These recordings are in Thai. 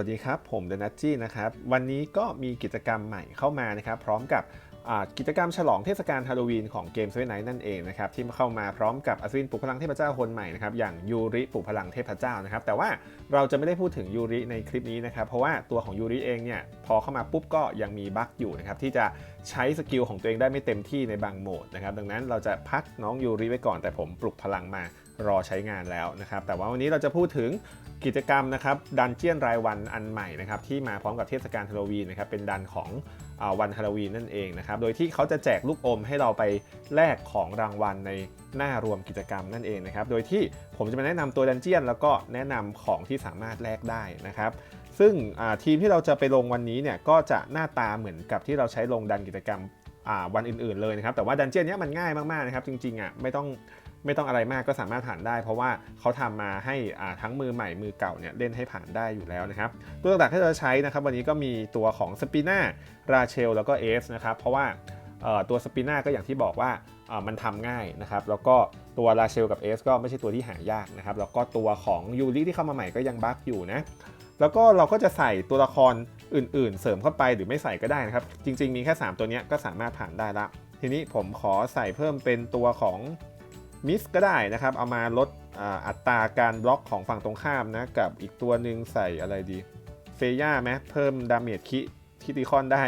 วัสดีครับ ผมเดนัทจี้นะครับ วันนี้ก็มีกิจกรรมใหม่เข้ามานะครับพร้อมกับกิจกรรมฉลองเทศกาลฮาโลวีนของเกมเซเว่นไนท์นั่นเองนะครับที่เข้ามาพร้อมกับอัศวินปลุกพลังเทพเจ้าคนใหม่นะครับอย่างยูริปลุกพลังเทพเจ้านะครับแต่ว่าเราจะไม่ได้พูดถึงยูริในคลิปนี้นะครับเพราะว่าตัวของยูริเองเนี่ยพอเข้ามาปุ๊บก็ยังมีบั๊กอยู่นะครับที่จะใช้สกิลของตัวเองได้ไม่เต็มที่ในบางโหมดนะครับดังนั้นเราจะพักน้องยูริไว้ก่อนแต่ผมปลุกพลังมา รอใช้งานแล้วนะครับ แต่ว่าวันนี้เราจะพูดถึงกิจกรรมนะครับดันเจียนรายวันอันใหม่นะครับที่มาพร้อมกับเทศกาลฮาโลวีนนะครับเป็นดันของอวันฮาโลวีนนั่นเองนะครับโดยที่เขาจะแจกลูกอมให้เราไปแลกของรางวัลในหน้ารวมกิจกรรมนั่นเองนะครับโดยที่ผมจะมาแนะนำตัวดันเจียน แล้วก็แนะนำของที่สามารถแลกได้นะครับ ซึ่งทีมที่เราจะไปลงวันนี้เนี่ยก็จะหน้าตาเหมือนกับที่เราใช้ลงดันกิจกรรมวันอื่นๆเลยนะครับแต่ว่าดันเจียนเนี้ยมันง่ายมากๆนะครับจริงๆอะไม่ต้อง ไม่ต้องอะไรมากก็สามารถผ่านได้ เพราะว่าเขาทำมาให้ทั้งมือใหม่มือเก่าเนี่ยเล่นให้ผ่านได้อยู่แล้วนะครับ ตัวต่างๆที่เราจะใช้นะครับวันนี้ก็มีตัวของสปิน่าราเชลแล้วก็เอสนะครับเพราะว่าตัวสปิน่าก็อย่างที่บอกว่ามันทำง่ายนะครับ แล้วก็ตัวราเชลกับเอสก็ไม่ใช่ตัวที่หายากนะครับ แล้วก็ตัวของยูริที่เข้ามาใหม่ก็ยังบั๊กอยู่นะแล้วก็เราก็จะใส่ตัวละครอื่น ๆ เสริมเข้าไปหรือไม่ใส่ก็ได้นะครับ จริง ๆ มีแค่ 3 ตัวเนี้ยก็สามารถผ่านได้ละ ทีนี้ผมขอใส่เพิ่มเป็นตัวของ มิสก็ได้นะครับ เอามาลดอัตราการบล็อกของฝั่งตรงข้ามนะ กับอีกตัวหนึ่งใส่อะไรดีเฟย่าไหมเพิ่มดาเมจคิคิติคอนได้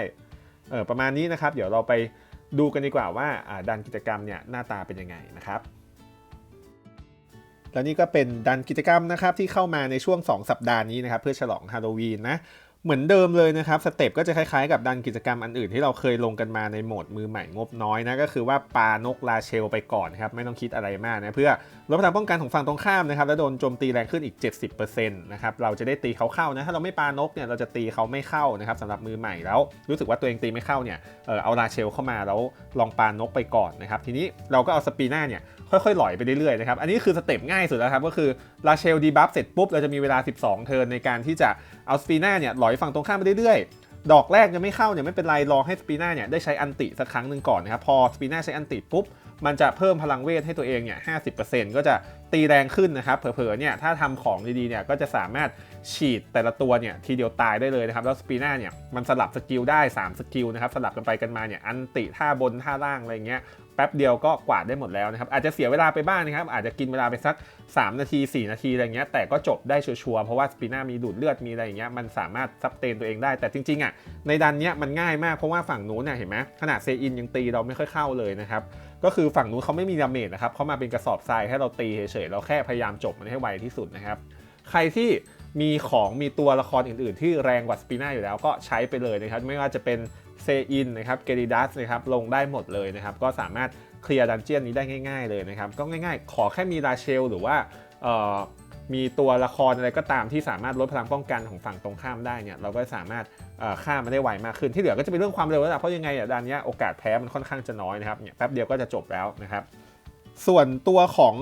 เออประมาณนี้นะครับ เดี๋ยวเราไปดูกันดีกว่าว่าอ่าดันกิจกรรมเนี่ยหน้าตาเป็นยังไงนะครับและนี่ก็เป็นดันกิจกรรมนะครับที่เข้ามาในช่วง 2 สัปดาห์นี้นะครับ เพื่อฉลองฮาโลวีนนะ เหมือนเดิมเลยนะครับสเต็ปก็จะคล้ายๆกับดันกิจกรรมอันอื่นที่เราเคยลงกันมาในโหมดมือใหม่งบน้อยนะก็คือว่าปานกลาเชลไปก่อนครับไม่ต้องคิดอะไรมากนะเพื่อลดพลังป้องกันของฝั่งตรงข้ามนะครับและโดนโจมตีแรงขึ้นอีก 70%นะครับเราจะได้ตีเขาเข้านะถ้าเราไม่ปานกเนี่ยเราจะตีเขาไม่เข้านะครับสำหรับมือใหม่แล้วรู้สึกว่าตัวเองตีไม่เข้าเนี่ยเออเอาลาเชลเข้ามาแล้วลองปานกไปก่อนนะครับทีนี้เราก็เอาสปีน่าเนี่ยค่อยๆหลอยไปเรื่อยๆนะครับ อันนี้คือสเต็ปง่ายสุดแล้วครับ ก็คือลาเชลดีบัฟเสร็จปุ๊บ เราจะมีเวลา 12 เทิร์นในการที่จะเอาสปีน่าเนี่ยหลอยฝั่งตรงข้ามไปเรื่อยๆ ดอกแรกยังไม่เข้าเนี่ยไม่เป็นไรรอให้สปีน่าเนี่ยได้ใช้อันติสักครั้งหนึ่งก่อนนะครับ พอสปีน่าใช้อันติปุ๊บ มันจะเพิ่มพลังเวทให้ตัวเองเนี่ย50%ก็จะตีแรงขึ้นนะครับ เผลอๆ เนี่ยถ้าทำของดีๆ เนี่ยก็จะสามารถฉีดแต่ละตัวเนี่ยทีเดียวตายได้เลยนะครับ แล้วสปีน่าเนี่ยมันสลับสกิลได้ 3 สกิลนะครับ สลับกันไปกันมาเนี่ยอันติท่าบนท่าล่างอะไรเงี้ย แป๊บเดียวก็กวาดได้หมดแล้วนะครับอาจจะเสียเวลาไปบ้างนะครับ อาจจะกินเวลาไปสัก 3 นาที 4 นาทีอะไรเงี้ยแต่ก็จบได้ชัวร์เพราะว่าสปีน่ามีดูดเลือดมีอะไรอย่างเงี้ยมันสามารถซับเตนตัวเองได้แต่จริงๆอะในดันเนี้ยมันง่ายมากเพราะว่าฝั่งนู้นเนี่ยเห็นไหมขนาดเซอินยังตีเราไม่ค่อยเข้าเลยนะครับก็คือฝั่งนู้นเขาไม่มีดาเมจนะครับเขามาเป็นกระสอบทรายให้เราตีเฉยๆเราแค่พยายามจบมันให้ไวที่สุดนะครับใครที่มีของมีตัวละครอื่น ๆ ที่แรงกว่าสปีน่าอยู่แล้วก็ใช้ไปเลยนะครับ ไม่ว่าจะเป็น เซอินนะครับเกริดัสนะครับลงได้หมดเลยนะครับก็สามารถเคลียร์ดันเจียนนี้ได้ง่าย ๆเลยนะครับก็ง่ายๆ ขอแค่มีราเชล หรือว่ามีตัวละครอะไรก็ตามที่สามารถลดพลังป้องกันของฝั่งตรงข้ามได้เนี่ยเราก็สามารถเอ่อฆ่ามันได้ไวมากขึ้นที่เหลือก็จะเป็นเรื่องความเร็วแล้วละเพราะยังไงอะดันเนี้ยโอกาสแพ้มันค่อนข้างจะน้อยนะครับเนี่ยแป๊บเดียวก็จะจบแล้วนะครับ ส่วนตัวของ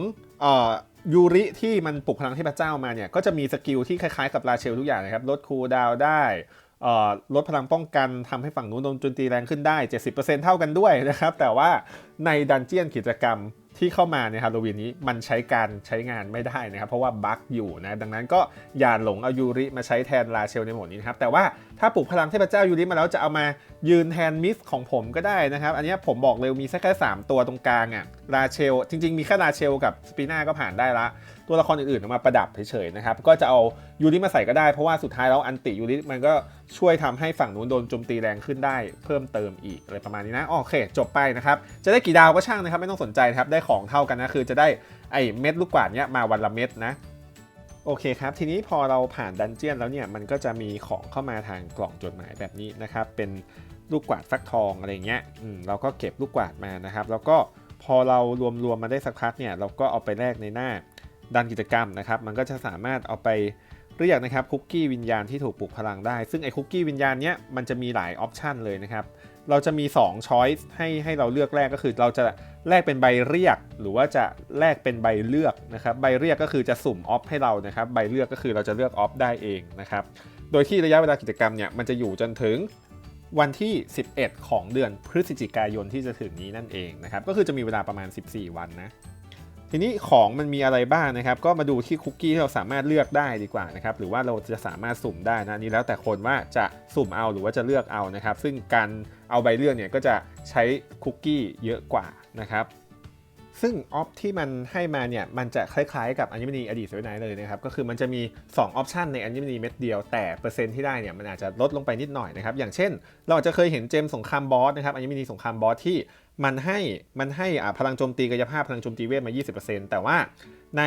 ออยูริที่มันปลุกพลังเทพเจ้ามาเนี่ยก็จะมีสกิลที่คล้ายๆกับราเชลทุกอย่างนะครับลดคูลดาวได้ ลดพลังป้องกันทำให้ฝั่งนู้นโดนโจมตีแรงขึ้นได้ 70%เท่ากันด้วยนะครับ แต่ว่าในดันเจียนกิจกรรม ที่เข้ามาในฮาโลวีนนี้มันใช้การใช้งานไม่ได้นะครับ เพราะว่าบั๊กอยู่นะ ดังนั้นก็อย่าหลงเอายูริมาใช้แทนราเชลในโหมดนี้นะครับ แต่ว่าถ้าปลุกพลังเทพเจ้ายูริมาแล้วจะเอามายืนแทนมิสของผมก็ได้นะครับ อันนี้ผมบอกเลยมีแค่แค่3ตัวตรงกลางอะ่ะราเชล จริง ๆ มีแค่ราเชลกับสปีน่าก็ผ่านได้ละ ตัวละครอื่นๆมาประดับเฉยๆนะครับก็จะเอายูริมาใส่ก็ได้เพราะว่าสุดท้ายแล้วอันติยูริมันก็ช่วยทำให้ฝั่งนู้นโดนโจมตีแรงขึ้นได้ เพิ่มเติมอีกอะไรประมาณนี้นะโอเค จบไปนะครับจะได้กี่ดาวก็ช่างนะครับไม่ต้องสนใจนะครับได้ของเท่ากันนะคือจะได้ไอเม็ดลูกกวาดเนี้ยมาวันละเม็ดนะโอเคครับ ทีนี้พอเราผ่านดันเจียนแล้วเนี่ยมันก็จะมีของเข้ามาทางกล่องจดหมายแบบนี้นะครับ เป็นลูกกวาดฟักทองอะไรเงี้ยอืมเราก็เก็บลูกกวาดมานะครับ แล้วก็พอเรารวมๆมมาได้สักพักเนี่ยเราก็เอาไปแลกในหน้าดันกิจกรรมนะครับ มันก็จะสามารถเอาไปเรียกนะครับคุกกี้วิญญาณที่ถูกปลุกพลังได้ ซึ่งไอ้คุกกี้วิญญาณเนี้ยมันจะมีหลายออปชันเลยนะครับ เราจะมี2 choice ให้ให้เราเลือกแรกก็คือเราจะ แลกเป็นใบเรียก หรือว่าจะแลกเป็นใบเลือกนะครับ ใบเรียกก็คือจะสุ่มออฟให้เรานะครับ ใบเลือกก็คือเราจะเลือกออฟได้เองนะครับ โดยที่ระยะเวลากิจกรรมเนี่ยมันจะอยู่จนถึงวันที่ 11 ของเดือนพฤศจิกายนที่จะถึงนี้นั่นเองนะครับ ก็คือจะมีเวลาประมาณ 14 วันนะทีนี้ของมันมีอะไรบ้างนะครับ ก็มาดูที่คุกกี้ที่เราสามารถเลือกได้ดีกว่านะครับ หรือว่าเราจะสามารถสุ่มได้นะนี่แล้วแต่คนว่าจะสุ่มเอาหรือว่าจะเลือกเอานะครับ ซึ่งการเอาใบเลือกเนี่ยก็จะใช้คุกกี้เยอะกว่า นะครับ ซึ่งออฟที่มันให้มาเนี่ยมันจะคล้ายๆกับอัญมณีอดีตสวยไหนเลยนะครับ ก็คือมันจะมี 2 ออปชันในอัญมณีเม็ดเดียว แต่เปอร์เซ็นต์ที่ได้เนี่ยมันอาจจะลดลงไปนิดหน่อยนะครับ อย่างเช่น เราอาจจะเคยเห็นเจมสงครามบอสนะครับอัญมณีสงครามบอสที่มันให้มันให้พลังโจมตีกายภาพพลังโจมตีเวทมา 20%แต่ว่าใน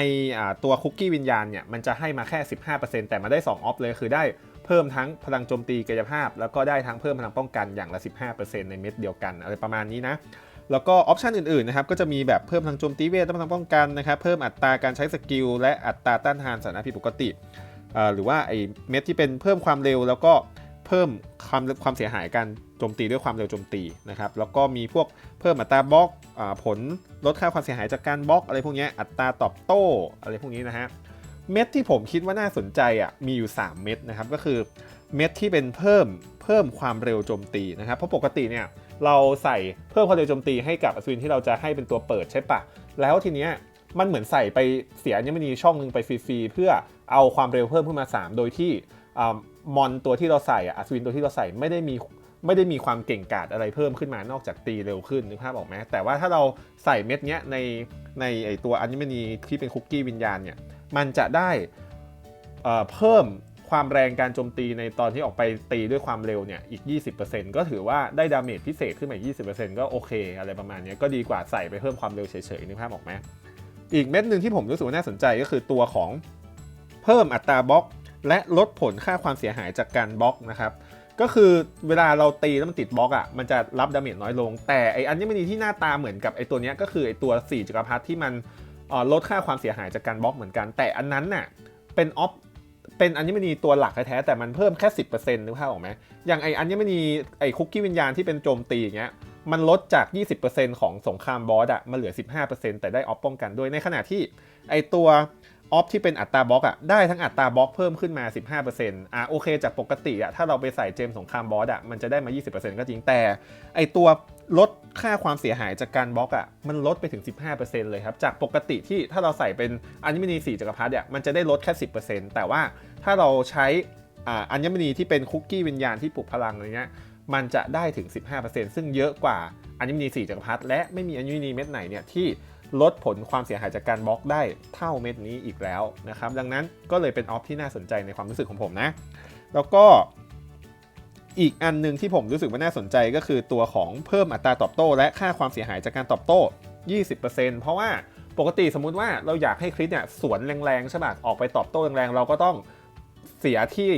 ตัวคุกกี้วิญญาณเนี่ยมันจะให้มาแค่ 15%แต่มาได้ 2 ออฟเลยคือได้เพิ่มทั้งพลังโจมตีกายภาพ แล้วก็ได้ทั้งเพิ่มพลังป้องกันอย่างละ 15%ในเม็ดเดียวกันอะไรประมาณนี้นะ แล้วก็ออปชันอื่นๆนะครับก็จะมีแบบเพิ่มพลังโจมตีเวทและพลังป้องกันนะครับเพิ่มอัตราการใช้สกิลและอัตราต้านทานสานะผิดปกติ หรือว่าไอเม็ดที่เป็นเพิ่มความเร็ว แล้วก็เพิ่มความความเสียหายการโจมตีด้วยความเร็วโจมตีนะครับแล้วก็มีพวกเพิ่มอัตราบล็อกผลลดค่าความเสียหายจากการบล็อกอะไรพวกนี้อัตราตอบโต้อะไรพวกนี้นะฮะเม็ดที่ผมคิดว่าน่าสนใจอะมีอยู่ 3 เม็ดนะครับก็คือเม็ดที่เป็นเพิ่มเพิ่มความเร็วโจมตีนะครับเพราะปกติเนี่ย เราใส่เพิ่มความเร็วโจมตีให้กับอัศวินที่เราจะให้เป็นตัวเปิดใช่ปะแล้วทีเนี้ยมันเหมือนใส่ไปเสียอัญมณีช่องหนึ่งไปฟรีๆเพื่อเอาความเร็วเพิ่มขึ้นมา 3 โดยที่มอนตัวที่เราใส่อะอัศวินตัวที่เราใส่ไม่ได้มีไม่ได้มีความเก่งกาจอะไรเพิ่มขึ้นมานอกจากตีเร็วขึ้นนึกภาพออกไหมแต่ว่าถ้าเราใส่เม็ดเนี้ยในในไอตัวอัญมณีที่เป็นคุกกี้วิญญาณเนี่ยมันจะได้เพิ่ม ความแรงการโจมตีในตอนที่ออกไปตีด้วยความเร็วเนี่ยอีก 20%ก็ถือว่าได้ดาเมจพิเศษขึ้นมาอีก20%ก็โอเค อะไรประมาณนี้ก็ดีกว่าใส่ไปเพิ่มความเร็วเฉยๆนึกภาพออกไหมอีกเม็ดหนึ่งที่ผมรู้สึกว่าน่าสนใจก็คือตัวของเพิ่มอัตราบล็อก และลดผลค่าความเสียหายจากการบล็อกนะครับก็คือเวลาเราตีแล้วมันติดบล็อกอะมันจะรับดาเมจน้อยลง แต่ไออันนี้มันที่หน้าตาเหมือนกับไอตัวนี้ก็คือไอตัว4จักรพรรดิที่มันลดค่าความเสียหายจากการบล็อกเหมือนกัน แต่อันนั้นน่ะเป็นออฟ เป็นอัญมณีตัวหลักแท้ๆแต่มันเพิ่มแค่ 10%นึกภาพออกไหมอย่างไออัญมณีไอคุกกี้วิญญาณที่เป็นโจมตีอย่างเงี้ยมันลดจาก 20%ของสงครามบอสอะมาเหลือ 15%แต่ได้ออฟป้องกันด้วยในขณะที่ไอตัว ออฟที่เป็นอัตราบล็อกอะได้ทั้งอัตราบล็อกเพิ่มขึ้นมา 15%อะโอเค จากปกติอะถ้าเราไปใส่เจมสงครามบอสอะมันจะได้มา 20%ก็จริงแต่ ไอตัวลดค่าความเสียหายจากการบล็อกอะ่ะมันลดไปถึง 15%เลยครับ จากปกติที่ถ้าเราใส่เป็นอัญมณี4จักรพรรดิอะมันจะได้ลดแค่ 10%แต่ว่าถ้าเราใช้อ่าอัญมณีที่เป็นคุกกี้วิญญาณที่ปลุกพลังอะไรเงี้ยมันจะได้ถึง 15%ซึ่งเยอะกว่าอัญมณี4จักรพรรดิและไม่มีอัญมณีเม็ดไหนเนี่ยที่ ลดผลความเสียหายจากการบล็อกได้เท่าเม็ดนี้อีกแล้วนะครับ ดังนั้นก็เลยเป็นออฟที่น่าสนใจในความรู้สึกของผมนะ แล้วก็อีกอันหนึ่งที่ผมรู้สึกว่าน่าสนใจก็คือตัวของเพิ่มอัตราตอบโต้ และค่าความเสียหายจากการตอบโต้ 20%เพราะว่าปกติสมมุติว่าเราอยากให้คริสเนี่ยสวนแรงๆใช่ไหมออกไปตอบโต้แรงๆ เราก็ต้องเสียที่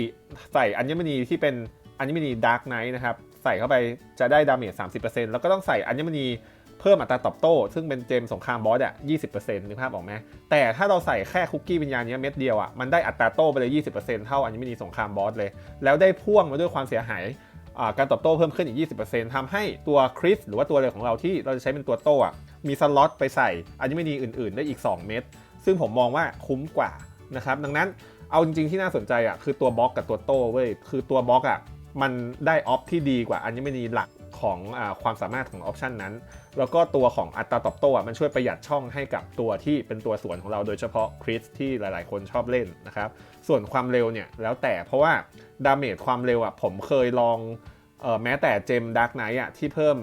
ใส่อัญมณีที่เป็นอัญมณีดาร์กไนท์นะครับ ใส่เข้าไปจะได้ดาเมจ30%แล้วก็ต้องใส่อัญมณี เพิ่มอัตราตอบโต้ ซึ่งเป็นเจมสงครามบอสอะ20%นึกภาพออกไหมแต่ถ้าเราใส่แค่คุกกี้วิญญาณเนี้ยเม็ดเดียวอะมันได้อัตราโต้ไปเลย20%เปอร์เซ็นต์เท่าอัญมณีสงครามบอสเลย แล้วได้พ่วงมาด้วยความเสียหายอ่าการตอบโต้เพิ่มขึ้นอีก 20%ทำให้ตัวคริสหรือว่าตัวเรือของเราที่เราจะใช้เป็นตัวโต้อะมีสล็อตไปใส่อัญมณีอื่น ๆ ได้อีก 2 เม็ดซึ่งผมมองว่าคุ้มกว่านะครับดังนั้นเอาจริง ๆ ที่น่าสนใจอะคือตัวบล็อกกับตัวโต้เว้ยคือตัวบล็อกอะมันได้ออฟที่ดีกว่าอัญมณีหลัก ของอความสามารถของออปชันนั้น แล้วก็ตัวของอัตราตอบโต้มันช่วยประหยัดช่องให้กับตัวที่เป็นตัวสวนของเราโดยเฉพาะคริสที่หลายๆ คนชอบเล่นนะครับ ส่วนความเร็วเนี่ยแล้วแต่เพราะว่าดาเมจความเร็วอะผมเคยลองออแม้แต่เจมดักไนท์อะที่เพิ่ม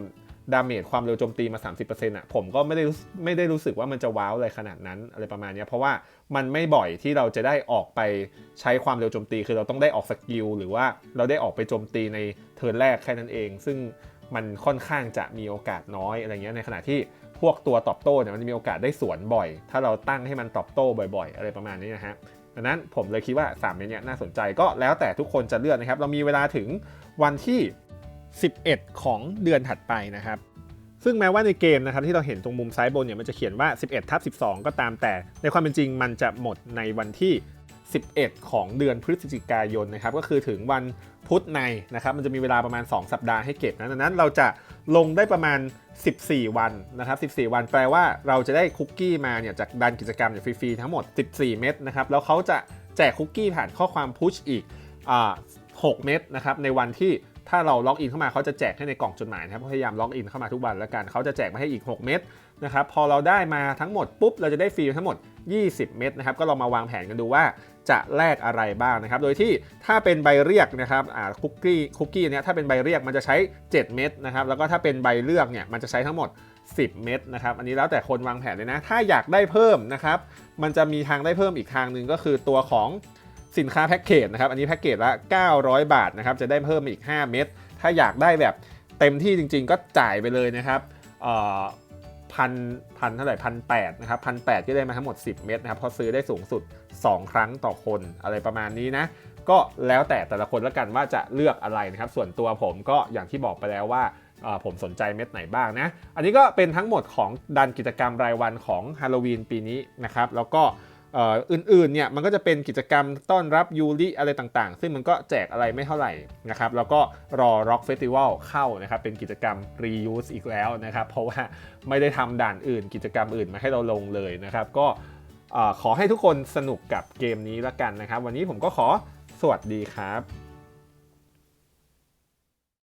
ดาเมจความเร็วโจมตีมา 30%อะผมก็ไม่ได้ไม่ได้รู้สึกว่ามันจะว้าวอะไรขนาดนั้นอะไรประมาณเนี้ยเพราะว่ามันไม่บ่อยที่เราจะได้ออกไปใช้ความเร็วโจมตี คือเราต้องได้ออกสกิลหรือว่าเราได้ออกไปโจมตีในเทิร์นแรกแค่นั้นเอง ซึ่ง มันค่อนข้างจะมีโอกาสน้อยอะไรเงี้ยในขณะที่พวกตัวตอบโต้เนี่ยมันจะมีโอกาสได้สวนบ่อย ถ้าเราตั้งให้มันตอบโต้บ่อยๆ อะไรประมาณนี้นะฮะดังนั้นผมเลยคิดว่า3เมนเนี่ยน่าสนใจก็แล้วแต่ทุกคนจะเลือกนะครับ เรามีเวลาถึงวันที่ 11 ของเดือนถัดไปนะครับซึ่งแม้ว่าในเกมนะครับที่เราเห็นตรงมุมซ้ายบนเนี่ยมันจะเขียนว่า 11ทับ12 ก็ตามแต่ในความเป็นจริงมันจะหมดในวันที่ 11 ของเดือนพฤศจิกายนนะครับก็คือถึงวันพุธในนะครับมันจะมีเวลาประมาณ 2 สัปดาห์ให้เก็บนะดังนั้นเราจะลงได้ประมาณ 14 วันนะครับ14 วันแปลว่าเราจะได้คุกกี้มาเนี่ยจากดันกิจกรรมเนี่ยฟรีๆทั้งหมด 14 เม็ดนะครับแล้วเขาจะแจกคุกกี้ผ่านข้อความพุชอีกอ6เม็ดนะครับในวันที่ถ้าเราล็อกอินเข้ามาเขาจะแจกให้ในกล่องจดหมายนะครับพยายามล็อกอินเข้ามาทุกวันแล้วกันเขาจะแจกมาให้อีก 6 เม็ดนะครับพอเราได้มาทั้งหมดปุ๊บเราจะได้ฟรีทั้งหมด 20 เม็ดนะครับก็ลองมาวางแผนกันดูว่า จะแลกอะไรบ้างนะครับ โดยที่ถ้าเป็นใบเรียกนะครับอ่าคุกกี้คุกกี้เนี่ยถ้าเป็นใบเรียกมันจะใช้ 7 เม็ดนะครับ แล้วก็ถ้าเป็นใบเลือกเนี่ยมันจะใช้ทั้งหมด 10 เม็ดนะครับ อันนี้แล้วแต่คนวางแผนเลยนะ ถ้าอยากได้เพิ่มนะครับ มันจะมีทางได้เพิ่มอีกทางหนึ่งก็คือตัวของสินค้าแพ็กเกจนะครับ อันนี้แพ็กเกจละ 900 บาทนะครับ จะได้เพิ่มอีก 5 เม็ด ถ้าอยากได้แบบเต็มที่จริง ๆ ก็จ่ายไปเลยนะครับ พันพันเท่าไหร่พันแปดนะครับพันแปดก็ได้มาทั้งหมด 10 เม็ดนะครับเพราะซื้อได้สูงสุด 2 ครั้งต่อคนอะไรประมาณนี้นะ ก็แล้วแต่แต่ละคนละกันว่าจะเลือกอะไรนะครับ ส่วนตัวผมก็อย่างที่บอกไปแล้วว่าผมสนใจเม็ดไหนบ้างนะ อันนี้ก็เป็นทั้งหมดของดันกิจกรรมรายวันของฮาโลวีนปีนี้นะครับ แล้วก็ อื่นๆเนี่ยมันก็จะเป็นกิจกรรมต้อนรับยูริอะไรต่างๆ ซึ่งมันก็แจกอะไรไม่เท่าไหร่นะครับแล้วก็รอ Rock Festival เข้านะครับเป็นกิจกรรม reuse อีกแล้วนะครับเพราะว่าไม่ได้ทำด่านอื่น กิจกรรมอื่นมาให้เราลงเลยนะครับก็ขอให้ทุกคนสนุกกับเกมนี้ละกันนะครับ วันนี้ผมก็ขอสวัสดีครับ